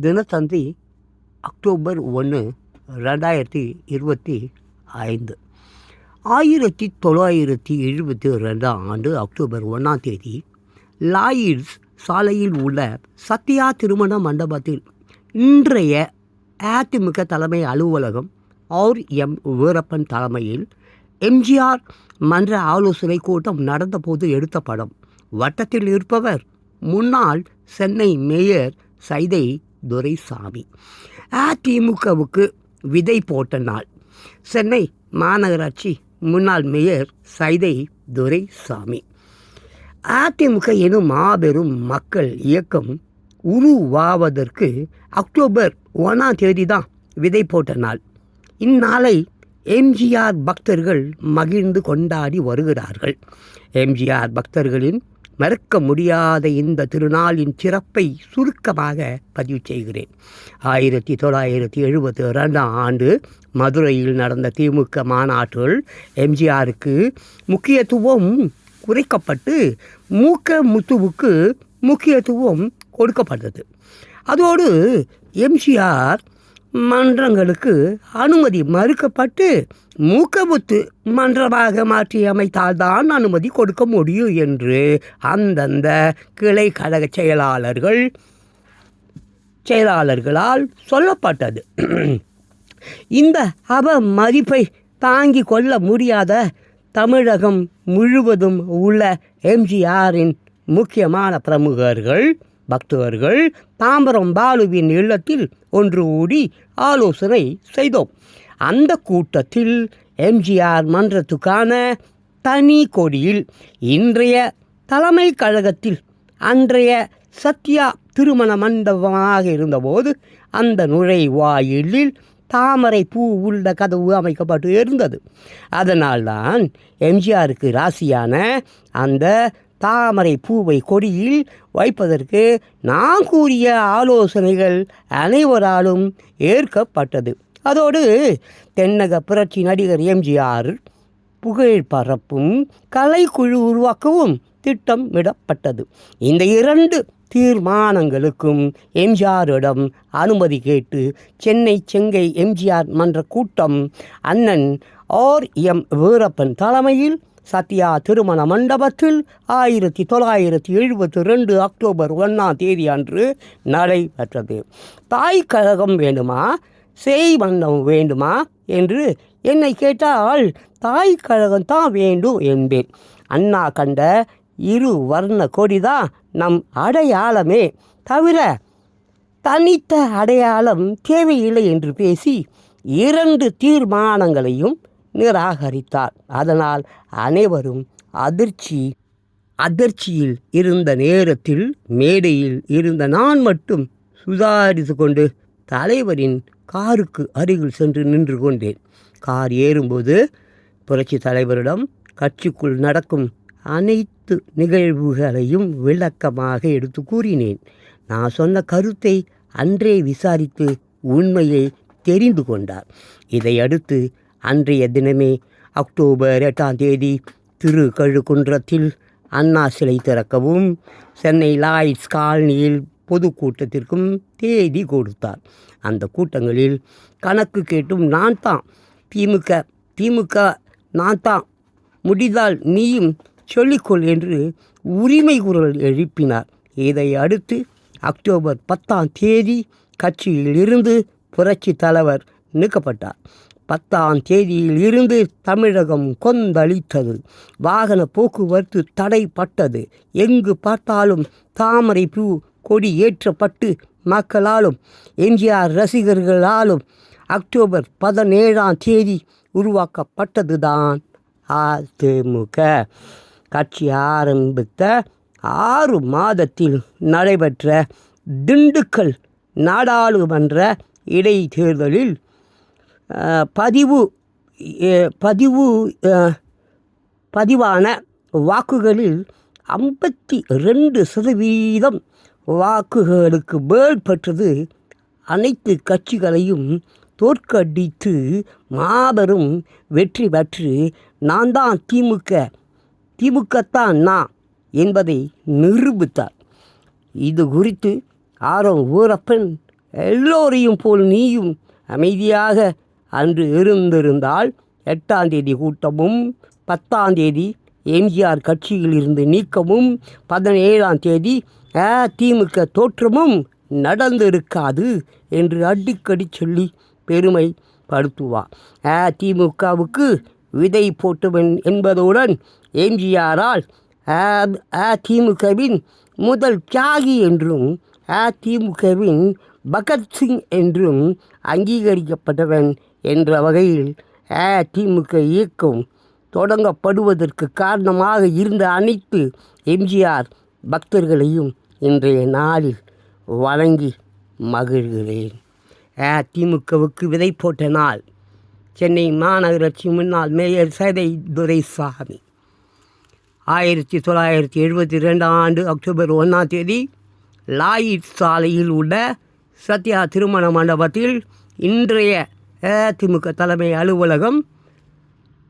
Dinathanthi October ஒன்று ரெண்டாயிரத்தி இருபத்தி ஐந்து. ஆயிரத்தி தொள்ளாயிரத்தி எழுபத்தி ரெண்டாம் ஆண்டு அக்டோபர் ஒன்றாம் தேதி லாயிட்ஸ் சாலையில் உள்ள சத்யா திருமண மண்டபத்தில் இன்றைய அதிமுக தலைமை அலுவலகம் ஆர் எம் வீரப்பன் தலைமையில் எம்ஜிஆர் மன்ற ஆலோசனை கூட்டம் நடந்தபோது எடுத்த படம். வட்டத்தில் இருப்பவர் முன்னாள் சென்னை மேயர் சைதை துரைசாமி. அதிமுகவுக்கு விதை போட்ட நாள். சென்னை மாநகராட்சி முன்னாள் மேயர் சைதை துரைசாமி. அதிமுக எனும் மாபெரும் மக்கள் இயக்கம் உருவாவதற்கு அக்டோபர் ஒன்றாம் தேதி தான் விதை போட்ட நாள். இந்நாளை எம்ஜிஆர் பக்தர்கள் மகிழ்ந்து கொண்டாடி வருகிறார்கள். எம்ஜிஆர் பக்தர்களின் மறக்க முடியாத இந்த திருநாளின் சிறப்பை சுருக்கமாக பதிவு செய்கிறேன். ஆயிரத்தி தொள்ளாயிரத்தி எழுபத்தி ரெண்டாம் ஆண்டு மதுரையில் நடந்த திமுக மாநாட்டில் எம்ஜிஆருக்கு முக்கியத்துவம் குறைக்கப்பட்டு மூக்க முத்துவுக்கு முக்கியத்துவம் கொடுக்கப்பட்டது. அதோடு எம்ஜிஆர் மன்றங்களுக்கு அனுமதி மறுக்கப்பட்டு மூக்கமுத்து மன்றமாக மாற்றி அமைத்தால்தான் அனுமதி கொடுக்க முடியும் என்று அந்தந்த கிளை கழக செயலாளர்கள் செயலாளர்களால் சொல்லப்பட்டது. இந்த அவ மதிப்பை தாங்கி கொள்ள முடியாத தமிழகம் முழுவதும் உள்ள எம்ஜிஆரின் முக்கியமான பிரமுகர்கள் பக்தர்கள் தாம்பரம் பாலுவின் இல்லத்தில் ஒன்று கூடி ஆலோசனை செய்தோம். அந்த கூட்டத்தில் எம்ஜிஆர் மன்றத்துக்கான தனி கொடியில் இன்றைய தலைமை கழகத்தில் அன்றைய சத்யா திருமண மண்டபமாக இருந்தபோது அந்த நுழைவாயிலில் தாமரை பூ உள்ள கதவு அமைக்கப்பட்டு இருந்தது. அதனால்தான் எம்ஜிஆருக்கு ராசியான அந்த தாமரை பூவை கொடியில் வைப்பதற்கு நான் கூறிய ஆலோசனைகள் அனைவராலும் ஏற்கப்பட்டது. அதோடு தென்னக புரட்சி நடிகர் எம்ஜிஆர் புகழ் பரப்பும் கலைக்குழு உருவாக்கவும் திட்டமிடப்பட்டது. இந்த இரண்டு தீர்மானங்களுக்கும் எம்ஜிஆரிடம் அனுமதி கேட்டு சென்னை செங்கை எம்ஜிஆர் மன்ற கூட்டம் அண்ணன் ஆர் எம் வீரப்பன் தலைமையில் சத்யா திருமண மண்டபத்தில் ஆயிரத்தி தொள்ளாயிரத்தி எழுபத்தி ரெண்டு அக்டோபர் ஒன்றாம் தேதி அன்று நடைபெற்றது. தாய் கழகம் வேண்டுமா? செய் மண்டபம் வேண்டுமா? என்று என்னை கேட்டால் தாய் கழகம் தான் வேண்டும் என்பேன். அண்ணா கண்ட இரு வர்ண கொடிதான் நம் அடையாளமே. தவிர தனித்த அடையாளம் தேவையில்லை என்று பேசி இரண்டு தீர்மானங்களையும் நிராகரித்தார். அதனால் அனைவரும் அதிர்ச்சி அதிர்ச்சியில் இருந்த நேரத்தில் மேடையில் இருந்த நான் மட்டும் சுதாரித்து கொண்டு தலைவரின் காருக்கு அருகில் சென்று நின்று கொண்டேன். கார் ஏறும்போது புரட்சி தலைவரிடம் கட்சிக்குள் நடக்கும் அனைத்து நிகழ்வுகளையும் விளக்கமாக எடுத்து கூறினேன். நான் சொன்ன கருத்தை அன்றே விசாரித்து உண்மையை தெரிந்து கொண்டார். இதையடுத்து அன்றைய தினமே அக்டோபர் எட்டாம் தேதி திரு கழுக்குன்றத்தில் அண்ணா சிலை திறக்கவும் சென்னை லாய்ட்ஸ் காலனியில் பொதுக்கூட்டத்திற்கும் தேதி கொடுத்தார். அந்த கூட்டங்களில் கணக்கு கேட்டும் நான் தான். திமுக திமுக நான் தான். முடிந்தால் நீயும் சொல்லிக்கொள் என்று உரிமை குரல் எழுப்பினார். இதை அடுத்து அக்டோபர் பத்தாம் தேதி கட்சியிலிருந்து புரட்சி தலைவர் நீக்கப்பட்டார். பத்தாம் தேதியில் இருந்து தமிழகம் கொந்தளித்தது. வாகன போக்குவரத்து தடைப்பட்டது. எங்கு பார்த்தாலும் தாமரை பூ கொடி ஏற்றப்பட்டு மக்களாலும் எம்ஜிஆர் ரசிகர்களாலும் அக்டோபர் பதினேழாம் தேதி உருவாக்கப்பட்டதுதான் அதிமுக கட்சி ஆரம்பித்த ஆறு மாதத்தில் நடைபெற்ற திண்டுக்கல் நாடாளுமன்ற இடைத்தேர்தலில் பதிவு பதிவு பதிவான வாக்குகளில் ஐம்பத்தி ரெண்டு சதவீதம் வாக்குகளுக்கு மேல் பெற்றது. அனைத்து கட்சிகளையும் தோற்கடித்து மாபெரும் வெற்றி பெற்று நான் தான் திமுக திமுகத்தான் நான் என்பதை நிரூபித்தார். இது குறித்து ஆரோ ஊரப்பன் எல்லோரையும் போல் நீயும் அமைதியாக அன்று இருந்திருந்தால் எட்டாம் தேதி கூட்டமும் பத்தாம் தேதி எம்ஜிஆர் கட்சியிலிருந்து நீக்கமும் பதினேழாம் தேதி அதிமுக தோற்றமும் நடந்திருக்காது என்று அடிக்கடி சொல்லி பெருமைப்படுத்துவார். அதிமுகவுக்கு விதை போட்டவன் என்பதுடன் எம்ஜிஆரால் அதிமுகவின் முதல் தியாகி என்றும் அதிமுகவின் பகத்சிங் என்றும் அங்கீகரிக்கப்பட்டவன் என்ற வகையில் அதிமுக இயக்கம் தொடங்கப்படுவதற்கு காரணமாக இருந்த அனைத்து எம்ஜிஆர் பக்தர்களையும் இன்றைய நாளில் வணங்கி மகிழ்கிறேன். அதிமுகவுக்கு விதை போட்ட நாள் சென்னை மாநகராட்சி முன்னாள் மேயர் சதை துரைசாமி. ஆயிரத்தி தொள்ளாயிரத்தி எழுபத்தி ரெண்டாம் ஆண்டு அக்டோபர் ஒன்றாம் தேதி லாயிட் சாலையில் உள்ள சத்யா திருமண மண்டபத்தில் இன்றைய அதிமுக தலைமை அலுவலகம்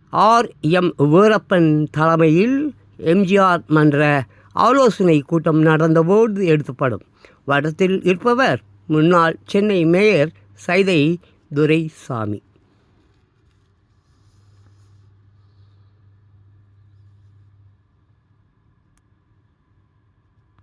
ஆர் எம் வீரப்பன் தலைமையில் எம்ஜிஆர் மன்ற ஆலோசனை கூட்டம் நடந்தபோது எடுத்தப்படும். வடத்தில் இருப்பவர் முன்னாள் சென்னை மேயர் சைதை துரைசாமி.